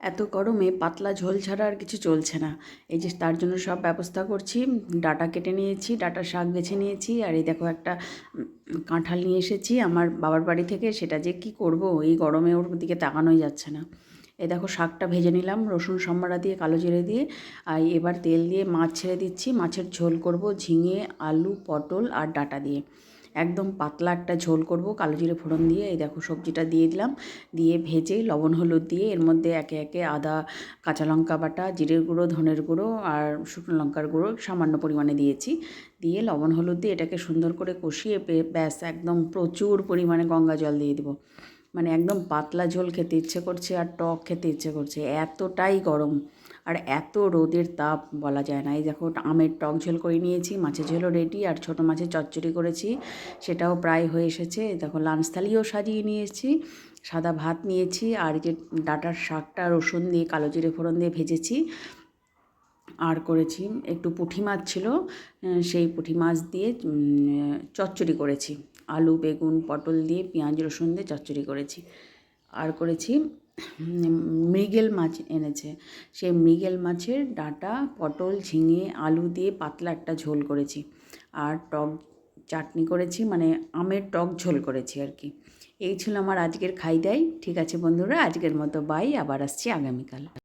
এত গরমে পাতলা ঝোল ছাড়া আর কিছু চলছে না। এই যে তার জন্য সব ব্যবস্থা করছি, ডাটা কেটে নিয়েছি ডাটা শাক বেছে নিয়েছি, আর এই দেখো একটা কাঁঠাল নিয়ে এসেছি। আমার বাবার বাড়ি থেকে সেটা যে কি করব, এই গরমে ওর দিকে তাকানোই যাচ্ছে না। এই দেখো শাকটা ভেজে নিলাম, রসুন সম্বারা দিয়ে, কালো জিরে দিয়ে, আর এবার তেল দিয়ে মাছ ছেড়ে দিচ্ছি। মাছের ঝোল করব ঝিঙে, আলু, পটল আর ডাটা দিয়ে। একদম পাতলা একটা ঝোল করব, কালো জিরে ফোড়ন দিয়ে, এই দেখো সবজিটা দিয়ে দিলাম। দিয়ে ভেজে লবণ হলুদ দিয়ে, এর মধ্যে একে একে আদা, কাঁচা লঙ্কা বাটা, জিরের গুঁড়ো, ধনের গুঁড়ো আর শুকনো লঙ্কার গুঁড়ো সামান্য পরিমাণে দিয়েছি। দিয়ে লবণ হলুদ দিয়ে এটাকে সুন্দর করে কষিয়ে ব্যাস একদম প্রচুর পরিমাণে গঙ্গা জল দিয়ে দেবো। মানে একদম পাতলা ঝোল খেতে ইচ্ছে করছে আর টক খেতে ইচ্ছে করছে, এতটাই গরম। আর এত রোদের তাপ বলা যায় না। এই দেখো, আমের টক ঝোল করে নিয়েছি, মাছের ঝোলও রেডি আর ছোটো মাছের চচ্চড়ি করেছি, সেটাও প্রায় হয়ে এসেছে। দেখো, লাঞ্চ থালিও সাজিয়ে নিয়েছি, সাদা ভাত নিয়েছি, আর যে ডাটার শাকটা রসুন দিয়ে, কালো জিরে ফোড়ন দিয়ে ভেজেছি, আর করেছি একটু পুঁটি মাছ ছিল সেই পুঁটি মাছ দিয়ে চচ্চড়ি করেছি। আলু, বেগুন, পটল দিয়ে, পেঁয়াজ, রসুন দিয়ে চচ্চড়ি করেছি, আর করেছি মৃগেল মাছ এনেছে। সেই মৃগেল মাছের ডাঁটা, পটল, ঝিঙে, আলু দিয়ে পাতলা একটা ঝোল করেছি। আর টক চাটনি করেছি মানে আমের টক ঝোল করেছি আর কি। এই ছিল আমার আজকের খাই দেয় ঠিক আছে বন্ধুরা, আজকের মতো বাই। আবার আসছি আগামীকাল।